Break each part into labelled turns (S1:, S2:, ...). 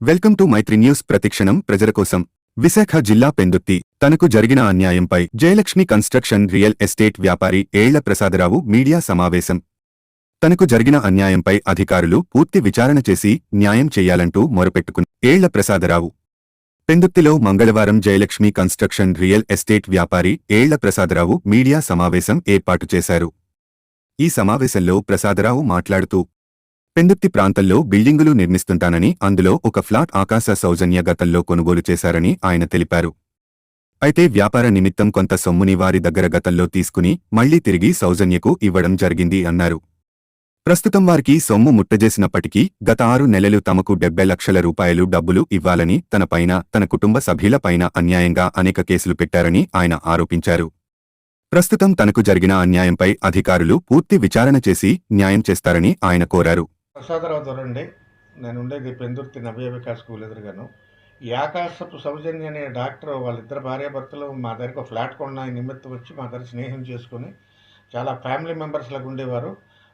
S1: Welcome to Mythri news ప్రతిక్షణం ప్రజల కోసం. విశాఖ జిల్లా పెందుత్తి తనకు జరిగిన అన్యాయంపై జయలక్ష్మి కన్స్ట్రక్షన్ రియల్ ఎస్టేట్ వ్యాపారి ఏళ్ళ ప్రసాదరావు మీడియా సమావేశం. తనకు జరిగిన అన్యాయంపై అధికారులు పూర్తి విచారణ చేసి న్యాయం చెయ్యాలంటూ మొరపెట్టుకుని ఏళ్ళ ప్రసాదరావు. పెందుత్తిలో మంగళవారం జయలక్ష్మి కన్స్ట్రక్షన్ రియల్ ఎస్టేట్ వ్యాపారి ఏళ్ళ ప్రసాదరావు మీడియా సమావేశం ఏర్పాటు చేశారు. ఈ సమావేశంలో ప్రసాదరావు మాట్లాడుతూ పెందుర్తి ప్రాంతంలో బిల్డింగులు నిర్మిస్తుంటానని అందులో ఒక ఫ్లాట్ ఆకాశ సౌజన్య గతంలో కొనుగోలు చేశారని ఆయన తెలిపారు. అయితే వ్యాపార నిమిత్తం కొంత సొమ్ముని వారి దగ్గర గతంలో తీసుకుని మళ్ళీ తిరిగి సౌజన్యకు ఇవ్వడం జరిగింది అన్నారు. ప్రస్తుతం వారికి సొమ్ము ముట్టజేసినప్పటికీ గత ఆరు నెలలు తమకు డెబ్బై లక్షల రూపాయలు డబ్బులు ఇవ్వాలని తనపైన తన కుటుంబ సభ్యులపైన అన్యాయంగా అనేక కేసులు పెట్టారని ఆయన ఆరోపించారు. ప్రస్తుతం తనకు జరిగిన అన్యాయంపై అధికారులు పూర్తి విచారణ చేసి న్యాయం చేస్తారని ఆయన కోరారు.
S2: ప్రసాదరావు దొరండి నేను ఉండేది పెందుర్తి నవ్య వికాస్ స్కూల్ ఎదురుగాను. ఈ ఆకాశపు సౌజన్య అనే డాక్టర్ వాళ్ళిద్దరు భార్యాభర్తలు మా దగ్గర ఫ్లాట్ కొన్న నిమిత్తం వచ్చి మా దగ్గర స్నేహం చేసుకుని చాలా ఫ్యామిలీ మెంబర్స్ లాగా ఉండేవారు.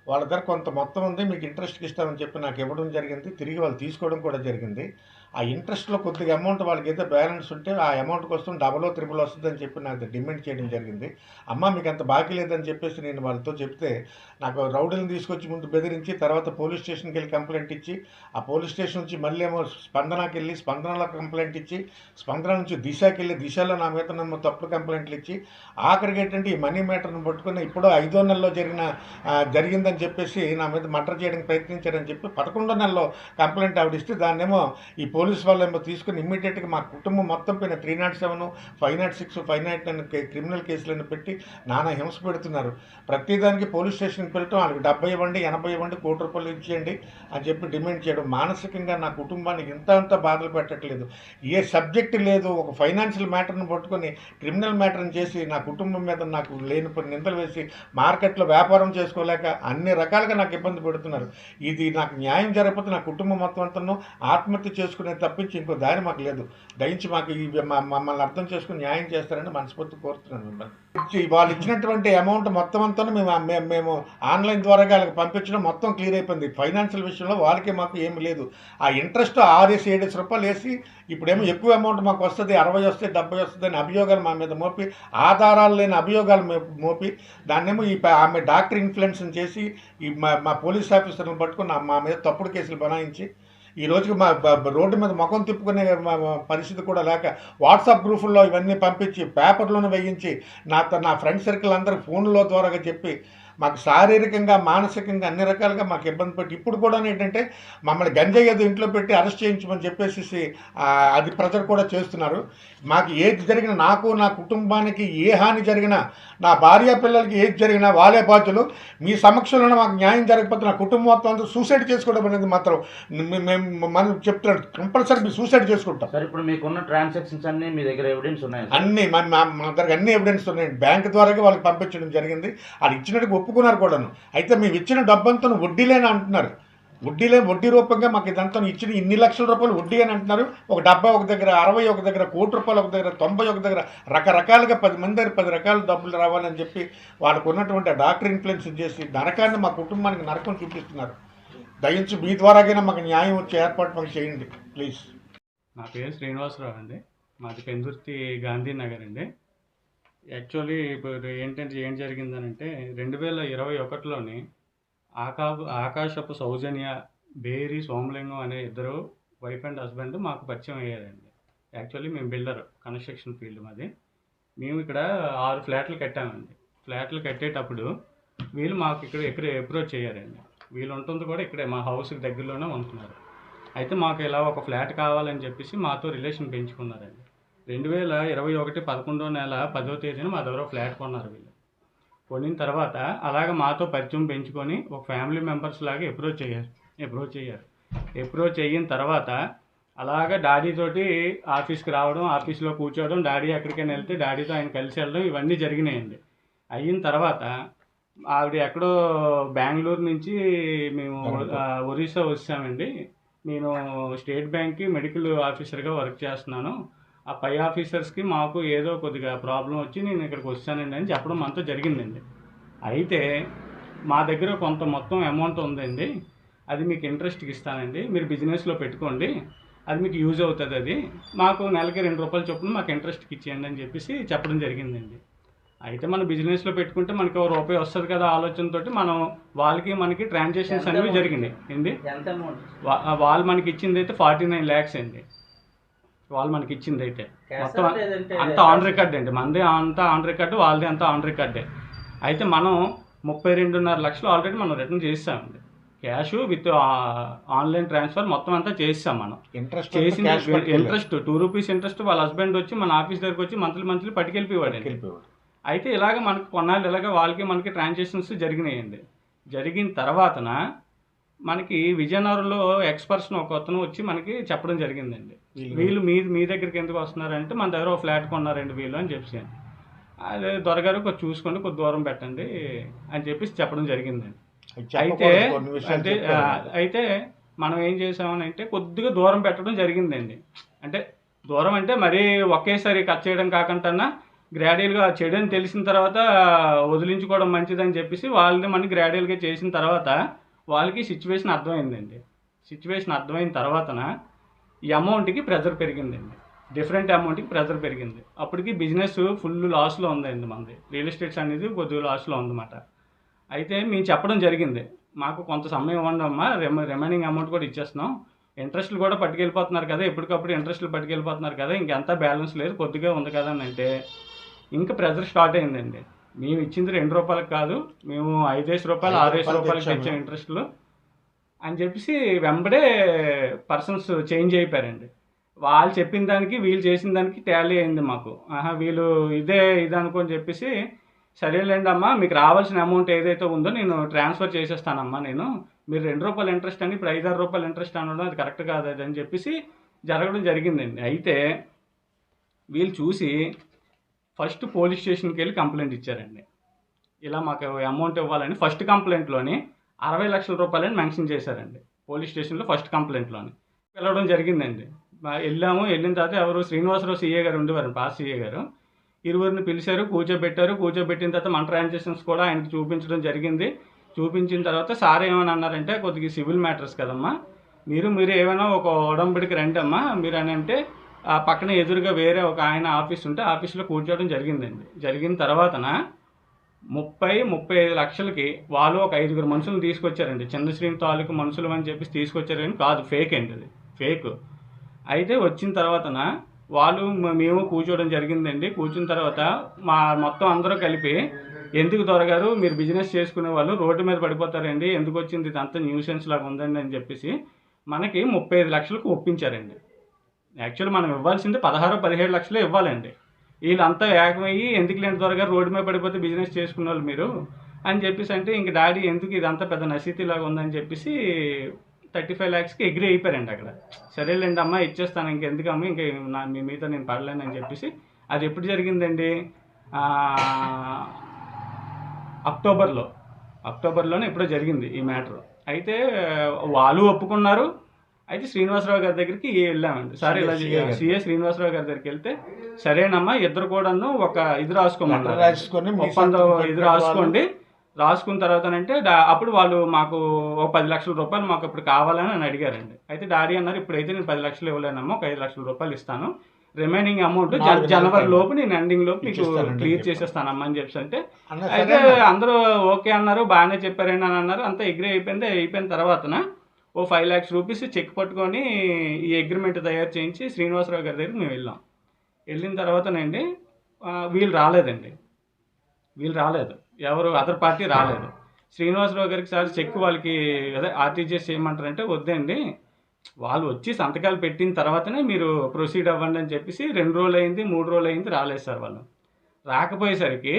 S2: వాళ్ళ దగ్గర కొంత మొత్తం ఉంది మీకు ఇంట్రెస్ట్కి ఇస్తామని చెప్పి నాకు ఇవ్వడం జరిగింది. తిరిగి వాళ్ళు తీసుకోవడం కూడా జరిగింది. ఆ ఇంట్రెస్ట్లో కొద్దిగా అమౌంట్ వాళ్ళకి ఏదో బ్యాలెన్స్ ఉంటే ఆ అమౌంట్ కోసం డబల్ త్రిబుల్ వస్తుందని చెప్పి నాకు డిమాండ్ చేయడం జరిగింది. అమ్మ మీకు అంత బాకీ లేదని చెప్పేసి నేను వాళ్ళతో చెప్తే నాకు రౌడీని తీసుకొచ్చి ముందు బెదిరించి తర్వాత పోలీస్ స్టేషన్కి వెళ్ళి కంప్లైంట్ ఇచ్చి ఆ పోలీస్ స్టేషన్ నుంచి మళ్ళీ ఏమో స్పందనకి వెళ్ళి స్పందనలో కంప్లైంట్ ఇచ్చి స్పందన నుంచి దిశకి వెళ్ళి దిశలో నా మీద నన్ను తప్పుడు కంప్లైంట్లు ఇచ్చి ఆఖరికి ఏంటంటే ఈ మనీ మ్యాటర్ను పట్టుకుని ఇప్పుడు ఐదో నెలలో జరిగిన జరిగిందని చెప్పేసి నా మీద మటర్ చేయడానికి ప్రయత్నించారని చెప్పి పదకొండో నెలలో కంప్లైంట్ ఆవిడ ఇస్తే దాన్నేమో ఈ పోలీస్ వాళ్ళు ఏమో తీసుకుని ఇమ్మీడియట్గా మా కుటుంబం మొత్తం పైన three nought seven five nought six five nought nine criminal కేసులను పెట్టి నానా హింస పెడుతున్నారు. ప్రతిదానికి పోలీస్ స్టేషన్కి వెళ్ళటం వాళ్ళకి డెబ్బై ఇవ్వండి ఎనభై ఇవ్వండి కోటి రూపాయలు ఇచ్చేయండి అని చెప్పి డిమాండ్ చేయడం. మానసికంగా నా కుటుంబానికి ఇంత అంత బాధలు పెట్టట్లేదు. ఏ సబ్జెక్ట్ లేదు ఒక ఫైనాన్షియల్ మ్యాటర్ను పట్టుకొని క్రిమినల్ మ్యాటర్ని చేసి నా కుటుంబం మీద నాకు లేని నిందలు వేసి మార్కెట్లో వ్యాపారం చేసుకోలేక అన్ని రకాలుగా నాకు ఇబ్బంది పెడుతున్నారు. ఇది నాకు న్యాయం జరగకపోతే నా కుటుంబం మొత్తం అంతను ఆత్మహత్య చేసుకునే తప్పించి ఇంకో దారి మాకు లేదు. దయించి మాకు మమ్మల్ని అర్థం చేసుకుని న్యాయం చేస్తారని మనస్ఫూర్తి కోరుతున్నాను మిమ్మల్ని. వాళ్ళు ఇచ్చినటువంటి అమౌంట్ మొత్తం అంతా మేము మేము ఆన్లైన్ ద్వారా వాళ్ళకి పంపించడం మొత్తం క్లియర్ అయిపోయింది. ఫైనాన్షియల్ విషయంలో వాళ్ళకే మాకు ఏమి లేదు. ఆ ఇంట్రెస్ట్ ఆరేసి ఏడేసి రూపాయలు వేసి ఇప్పుడేమో ఎక్కువ అమౌంట్ మాకు వస్తుంది అరవై వస్తే డెబ్బై వస్తుంది అని అభియోగాలు మా మీద మోపి ఆధారాలు లేని అభియోగాలు మోపి దాన్నేమో ఈ ఆమె డాక్టర్ ఇన్ఫ్లుయెన్స్ చేసి ఈ మా మా పోలీస్ ఆఫీసర్లను పట్టుకుని మా మీద తప్పుడు కేసులు బనాయించి ఈ రోజుకి మా రోడ్డు మీద ముఖం తిప్పుకునే మా- పరిస్థితి కూడా లేక వాట్సాప్ గ్రూపుల్లో ఇవన్నీ పంపించి పేపర్లోనే వేయించి నా నా ఫ్రెండ్ సర్కిల్ అందరూ ఫోన్లో ద్వారాగా చెప్పి మాకు శారీరకంగా మానసికంగా అన్ని రకాలుగా మాకు ఇబ్బంది పెట్టి ఇప్పుడు కూడా ఏంటంటే మమ్మల్ని గంజాయి ఏదో ఇంట్లో పెట్టి అరెస్ట్ చేయించమని చెప్పేసి అది ప్రజలు కూడా చేస్తున్నారు. మాకు ఏది జరిగినా నాకు నా కుటుంబానికి ఏ హాని జరిగినా నా భార్య పిల్లలకి ఏది జరిగినా వాళ్ళే బాధ్యులు. మీ సమక్షంలోనే మాకు న్యాయం జరగకపోతే నా కుటుంబం మొత్తం అంతా సూసైడ్ చేసుకోవడం అనేది మాత్రం మేము మనం చెప్తున్నాడు కంపల్సరీ మీరు సూసైడ్ చేసుకుంటాం.
S3: సార్ ఇప్పుడు మీకున్న ట్రాన్సాక్షన్స్ అన్ని మీ దగ్గర ఎవిడెన్స్ ఉన్నాయి
S2: అన్ని మా దగ్గర అన్ని ఎవిడెన్స్ ఉన్నాయి. బ్యాంక్ ద్వారా వాళ్ళకి పంపించడం జరిగింది. అది ఇచ్చినట్టుగా ఒప్పుకున్నారు కూడాను. అయితే మేము ఇచ్చిన డబ్బంతా వడ్డీలేని అంటున్నారు. వడ్డీలే వడ్డీ రూపంగా మాకు ఇదంతా ఇచ్చిన ఇన్ని లక్షల రూపాయలు వడ్డీ అని అంటున్నారు. ఒక డెబ్బై ఒక దగ్గర అరవై ఒక దగ్గర కోటి రూపాయలు ఒక దగ్గర తొంభై ఒక దగ్గర రకరకాలుగా పది మంది దగ్గర పది రకాల డబ్బులు రావాలని చెప్పి వాళ్ళకు ఉన్నటువంటి డాక్టర్ ఇన్ఫ్లుయెన్స్ చేసి నరకాన్ని మా కుటుంబానికి నరకం చూపిస్తున్నారు. దయించి మీ ద్వారాగైనా మాకు న్యాయం వచ్చే ఏర్పాటు మాకు చేయండి ప్లీజ్.
S4: నా పేరు శ్రీనివాసరావు అండి. మాది పెందుర్తి గాంధీనగర్ అండి. యాక్చువల్లీ ఇప్పుడు ఏంటంటే ఏం జరిగిందనంటే రెండు వేల ఇరవై ఒకటిలోని ఆకా ఆకాశపు సౌజన్య బేరి సోమలింగం అనే ఇద్దరు వైఫ్ అండ్ హస్బెండ్ మాకు పరిచయం అయ్యారండి. యాక్చువల్లీ మేము బిల్డర్ కన్స్ట్రక్షన్ ఫీల్డ్ మాది. మేము ఇక్కడ ఆరు ఫ్లాట్లు కట్టామండి. ఫ్లాట్లు కట్టేటప్పుడు వీళ్ళు మాకు ఇక్కడ ఎక్కడ అప్రోచ్ అయ్యారండి. వీళ్ళు ఉంటుంది కూడా ఇక్కడే మా హౌస్కి దగ్గరలోనే ఉంటున్నారు. అయితే మాకు ఇలా ఒక ఫ్లాట్ కావాలని చెప్పేసి మాతో రిలేషన్ పెంచుకున్నారండి. రెండు వేల ఇరవై ఒకటి పదకొండో నెల పదో తేదీన మా దగ్గర ఫ్లాట్ కొన్నారు వీళ్ళు. కొనిన తర్వాత అలాగ మాతో పరిచయం పెంచుకొని ఒక ఫ్యామిలీ మెంబర్స్ లాగా అప్రోచ్ అయ్యారు. అప్రోచ్ అయ్యారు. అప్రోచ్ అయిన తర్వాత అలాగ డాడీ తోటి ఆఫీస్కి రావడం ఆఫీస్లో కూర్చోవడం డాడీ ఎక్కడికైనా వెళ్తే డాడీతో ఆయన కలిసి వెళ్ళడం ఇవన్నీ జరిగినాయండి. అయిన తర్వాత ఆవిడ ఎక్కడో బెంగళూరు నుంచి మేము ఒరిస్సా వచ్చామండి. నేను స్టేట్ బ్యాంక్కి మెడికల్ ఆఫీసర్గా వర్క్ చేస్తున్నాను. ఆ పై ఆఫీసర్స్కి మాకు ఏదో కొద్దిగా ప్రాబ్లం వచ్చి నేను ఇక్కడికి వచ్చానండి అని చెప్పడం మనతో జరిగిందండి. అయితే మా దగ్గర కొంత మొత్తం అమౌంట్ ఉందండి. అది మీకు ఇంట్రెస్ట్కి ఇస్తానండి. మీరు బిజినెస్లో పెట్టుకోండి. అది మీకు యూజ్ అవుతుంది అది. మాకు నెలకి రెండు రూపాయలు చొప్పున మాకు ఇంట్రెస్ట్కి ఇచ్చేయండి అని చెప్పేసి చెప్పడం జరిగిందండి. అయితే మన బిజినెస్లో పెట్టుకుంటే మనకి ఓ రూపాయి వస్తుంది కదా ఆలోచనతోటి మనం వాళ్ళకి మనకి ట్రాన్సాక్షన్స్ అనేవి జరిగినాయి. ఏంటి వాళ్ళు మనకి ఇచ్చింది అయితే ఫార్టీ నైన్ ల్యాక్స్ అండి. వాళ్ళు మనకి ఇచ్చింది అయితే మొత్తం అంతా ఆన్ రికార్డ్ అండి. మనది అంతా ఆన్ రికార్డు వాళ్ళది అంతా ఆన్ రికార్డే అయితే మనం ముప్పై రెండున్నర లక్షలు ఆల్రెడీ మనం రిటర్న్ చేసామండి. క్యాష్ విత్ ఆన్లైన్ ట్రాన్స్ఫర్ మొత్తం అంతా చేసాం మనం.
S2: ఇంట్రెస్ట్
S4: చేసిన
S2: cash
S4: interest two rupees interest వాళ్ళ హస్బెండ్ వచ్చి మన ఆఫీస్ దగ్గరకు వచ్చి మంత్లీ మంత్లీ పట్టుకెళ్ళిపోయాడండి
S2: వెళ్ళిపోయాడు
S4: అయితే ఇలాగ మనకు కొన్నాళ్ళు ఇలాగ వాళ్ళకి మనకి ట్రాన్సాక్షన్స్ జరిగినాయండి. జరిగిన తర్వాతన మనకి విజయనగరంలో ఎక్స్పర్సన్ ఒక అతను వచ్చి మనకి చెప్పడం జరిగిందండి. వీళ్ళు. మీ మీ దగ్గరికి ఎందుకు వస్తున్నారంటే మన దగ్గర ఒక ఫ్లాట్ కొన్నారండి వీళ్ళు అని చెప్పాను అదే దొరగారు కొంచెం చూసుకోండి కొద్ది దూరం పెట్టండి అని చెప్పేసి చెప్పడం జరిగిందండి. అయితే అంటే. అయితే మనం ఏం చేసామని అంటే కొద్దిగా దూరం పెట్టడం జరిగిందండి. అంటే దూరం అంటే మరీ ఒకేసారి కట్ చేయడం కాకుండా గ్రాడ్యువల్గా చెడు అని తెలిసిన తర్వాత వదిలించుకోవడం మంచిదని చెప్పేసి వాళ్ళని మనం గ్రాడ్యువల్గా చేసిన తర్వాత వాళ్ళకి సిచ్యువేషన్ అర్థమైందండి. సిచ్యువేషన్ అర్థమైన తర్వాతన ఈ అమౌంట్కి ప్రెజర్ పెరిగిందండి. డిఫరెంట్ అమౌంట్కి ప్రెజర్ పెరిగింది. అప్పటికి బిజినెస్ ఫుల్ లాస్లో ఉందండి మనది రియల్ ఎస్టేట్స్ అనేది కొద్దిగా లాస్లో ఉందన్నమాట. అయితే మేము చెప్పడం జరిగింది. మాకు కొంత సమయం ఇవ్వండి అమ్మా. రెమ రిమైనింగ్ అమౌంట్ కూడా ఇచ్చేస్తున్నాం. ఇంట్రెస్ట్లు కూడా పట్టుకెళ్ళిపోతున్నారు కదా. ఎప్పటికప్పుడు ఇంట్రెస్ట్లు పట్టుకెళ్ళిపోతున్నారు కదా. ఇంకెంత బ్యాలెన్స్ లేదు. కొద్దిగా ఉంది కదా అని అంటే ఇంకా ప్రెజర్ స్టార్ట్ అయిందండి. మేము ఇచ్చింది రెండు రూపాయలకు కాదు మేము ఐదేసి రూపాయలు ఆరేసి
S2: రూపాయలు
S4: రూపాయలకి. తెచ్చాం ఇంట్రెస్ట్లు. అని చెప్పేసి వెంబడే పర్సన్స్ చేంజ్ అయిపోయారండి. వాళ్ళు చెప్పిన దానికి వీళ్ళు చేసిన దానికి టాలీ అయింది మాకు. ఆహా వీళ్ళు ఇదే ఇది అనుకొని చెప్పేసి సరేలేండి అమ్మా మీకు రావాల్సిన అమౌంట్ ఏదైతే ఉందో నేను ట్రాన్స్ఫర్ చేసేస్తానమ్మా నేను. మీరు రెండు రూపాయలు ఇంట్రెస్ట్ అని ఇప్పుడు ఐదారు రూపాయలు ఇంట్రెస్ట్ అనడం అది కరెక్ట్ కాదు అది అని చెప్పేసి జరగడం జరిగిందండి. అయితే వీళ్ళు చూసి ఫస్ట్ పోలీస్ స్టేషన్కి వెళ్ళి కంప్లైంట్ ఇచ్చారండి. ఇలా మాకు అమౌంట్ ఇవ్వాలని ఫస్ట్ కంప్లైంట్లోని అరవై లక్షల రూపాయలని మెన్షన్ చేశారండి. పోలీస్ స్టేషన్లో ఫస్ట్ కంప్లైంట్లోని. వెళ్ళడం జరిగిందండి. వెళ్ళాము వెళ్ళిన తర్వాత ఎవరు శ్రీనివాసరావు సీఏ గారు ఉండేవారు పాస్ సీఏ గారు. ఇరువురిని పిలిచారు కూర్చోబెట్టారు. కూర్చోబెట్టిన తర్వాత మన ట్రాన్సాక్షన్స్ కూడా ఆయనకి చూపించడం జరిగింది. చూపించిన తర్వాత సార్ ఏమని అన్నారంటే కొద్దిగా సివిల్ మ్యాటర్స్ కదమ్మా. మీరు మీరు ఏమైనా ఒక ఉడంబడికి రండి అమ్మా మీరు అని అంటే ఆ పక్కన ఎదురుగా వేరే ఒక ఆయన ఆఫీస్ ఉంటే ఆఫీస్లో కూర్చోవడం జరిగిందండి. జరిగిన తర్వాతన ముప్పై ముప్పై ఐదు లక్షలకి వాళ్ళు ఒక ఐదుగురు మనుషులను తీసుకొచ్చారండి. చంద్రశ్రీని తాలూకు మనుషులు అని చెప్పేసి తీసుకొచ్చారని కాదు ఫేక్ అండి అది. ఫేక్ అయితే వచ్చిన తర్వాతన వాళ్ళు మేము కూర్చోవడం జరిగిందండి. కూర్చున్న తర్వాత మా మొత్తం అందరూ కలిపి ఎందుకు దొరగారు? మీరు బిజినెస్ చేసుకునే వాళ్ళు రోడ్డు మీద పడిపోతారండి. ఎందుకు వచ్చింది? ఇదంతా న్యూసెన్స్ లాగా ఉందండి అని చెప్పేసి మనకి ముప్పై ఐదు లక్షలకు ఒప్పించారండి. యాక్చువల్ మనం ఇవ్వాల్సింది పదహారు పదిహేడు లక్షలే ఇవ్వాలండి. వీళ్ళంతా ఏకమయ్యి ఎందుకు లేని త్వరగా రోడ్డు మీద పడిపోతే బిజినెస్ చేసుకున్న వాళ్ళు మీరు అని చెప్పేసి అంటే ఇంక డాడీ ఎందుకు ఇదంతా పెద్ద నసీతిలాగా ఉందని చెప్పేసి థర్టీ ఫైవ్ ల్యాక్స్కి ఎగ్రీ అయిపోయారండి అక్కడ. సరేలేండి అమ్మా ఇచ్చేస్తాను ఇంకెందుకమ్మా ఇంక నా మీ మీతో నేను పడలేను అని చెప్పేసి అది ఎప్పుడు జరిగిందండి? అక్టోబర్లో. అక్టోబర్లోనే ఎప్పుడో జరిగింది ఈ మ్యాటర్. అయితే వాళ్ళు ఒప్పుకున్నారు అయితే శ్రీనివాసరావు గారి దగ్గరికి వెళ్ళామండి సరే ఇలా. సిఏ శ్రీనివాసరావు గారి దగ్గరికి వెళ్తే సరేనమ్మా ఇద్దరు కూడాను ఒక ఇది రాసుకోమన్నారు
S2: లెటర్ రాసుకొని
S4: ఒప్పందం ఇది రాసుకోండి రాసుకున్న తర్వాత అంటే అప్పుడు వాళ్ళు మాకు ఒక పది లక్షల రూపాయలు మాకు ఇప్పుడు కావాలని అని అడిగారండి అయితే డాడీ అన్నారు ఇప్పుడైతే నేను పది లక్షలు ఇవ్వలేనమ్మా ఒక ఐదు లక్షల రూపాయలు ఇస్తాను రిమైనింగ్ అమౌంట్ జనవరి. లోపు నేను ఎండింగ్ లోపు మీకు క్లియర్. చేసేస్తానమ్మా అని చెప్పి అంటే అయితే? అందరూ ఓకే అన్నారు బాగానే చెప్పారండి అని అన్నారు అంతా ఎగ్రీ అయిపోయింది అయిపోయిన తర్వాతన ఓ ఫైవ్ ల్యాక్స్ రూపీస్ చెక్ పట్టుకొని ఈ అగ్రిమెంట్ తయారు చేయించి శ్రీనివాసరావు గారి దగ్గరికి మేము వెళ్ళాం. వెళ్ళిన తర్వాతనండి వీళ్ళు రాలేదండి. వీళ్ళు రాలేదు. ఎవరు అదర్ పార్టీ రాలేదు. శ్రీనివాసరావు గారికి సార్ చెక్ వాళ్ళకి అదే ఆర్టీజీఎస్ చేయమంటారంటే వద్దండి. వాళ్ళు వచ్చి సంతకాలు పెట్టిన తర్వాతనే మీరు ప్రొసీడ్ అవ్వండి అని చెప్పేసి రెండు రోజులు అయింది మూడు రోజులు అయింది రాలేదు సార్ వాళ్ళు. రాకపోయేసరికి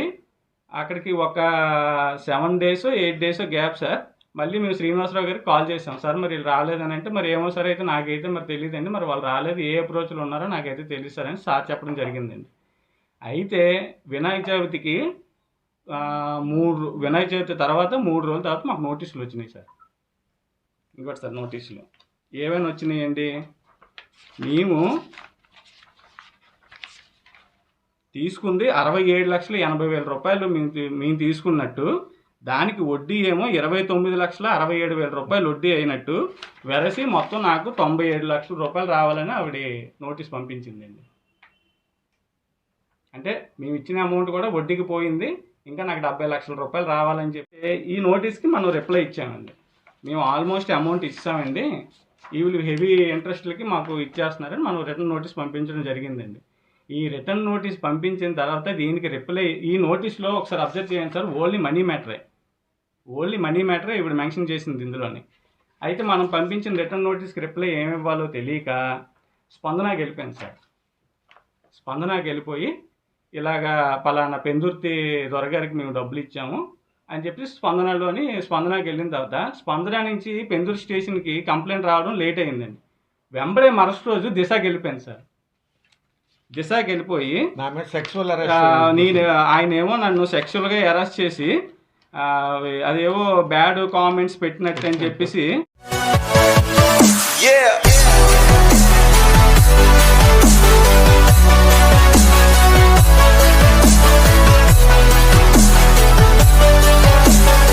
S4: అక్కడికి ఒక seven days eight days gap sir. మళ్ళీ మేము శ్రీనివాసరావు గారికి కాల్ చేసాం సార్ మరి రాలేదని అంటే మరి ఏమో సార్ అయితే నాకైతే మరి తెలియదండి మరి వాళ్ళు రాలేదు ఏ అప్రోచ్లో ఉన్నారో నాకైతే తెలియదు సార్ అని సార్ చెప్పడం జరిగిందండి. అయితే వినాయక చవితికి మూడు వినాయక చవితి తర్వాత మూడు రోజుల తర్వాత మాకు నోటీసులు వచ్చినాయి సార్. ఇంకోటి సార్ నోటీసులు. ఏమైనా వచ్చినాయండి? మేము తీసుకుంది అరవై ఏడు లక్షల ఎనభై వేల రూపాయలు మేము మేము తీసుకున్నట్టు దానికి వడ్డీ ఏమో ఇరవై తొమ్మిది లక్షల అరవై ఏడు వేల రూపాయలు వడ్డీ అయినట్టు వెరసి మొత్తం నాకు తొంభై ఏడు లక్షల రూపాయలు రావాలని ఆవిడ నోటీస్ పంపించిందండి. అంటే మేము ఇచ్చిన అమౌంట్ కూడా వడ్డీకి పోయింది ఇంకా నాకు డెబ్బై లక్షల రూపాయలు రావాలని చెప్పి ఈ నోటీస్కి మనం రిప్లై ఇచ్చామండి. మేము ఆల్మోస్ట్ అమౌంట్ ఇచ్చామండి వీళ్ళు హెవీ ఇంట్రెస్ట్లకి మాకు ఇచ్చేస్తున్నారని మనం రిటర్న్ నోటీస్ పంపించడం జరిగిందండి. ఈ రిటర్న్ నోటీస్ పంపించిన తర్వాత దీనికి రిప్లై ఈ నోటీస్లో ఒకసారి అబ్జర్వ్ చేయండి సార్ ఓన్లీ మనీ మ్యాటరే. ఓన్లీ మనీ మ్యాటరే ఇప్పుడు మెన్షన్ చేసింది ఇందులోని. అయితే మనం పంపించిన రిటర్న్ నోటీస్కి రిప్లై ఏమి ఇవ్వాలో తెలియక స్పందనకి వెళ్ళిపోయింది సార్. స్పందనకి వెళ్ళిపోయి ఇలాగా పలానా పెందుర్తి దొరగారికి మేము డబ్బులు ఇచ్చాము అని చెప్పి స్పందనలోని స్పందనకి వెళ్ళిన తర్వాత స్పందన నుంచి పెందూరు స్టేషన్కి కంప్లైంట్ రావడం లేట్ అయిందండి. వెంబడే మరుసటి రోజు దిశకి వెళ్ళిపోయింది సార్. దిశకి వెళ్ళిపోయి నేను ఆయన ఏమో నన్ను సెక్షువల్గా అరెస్ట్ చేసి అదేవో బ్యాడ్ కామెంట్స్ పెట్టినట్టు అని చెప్పేసి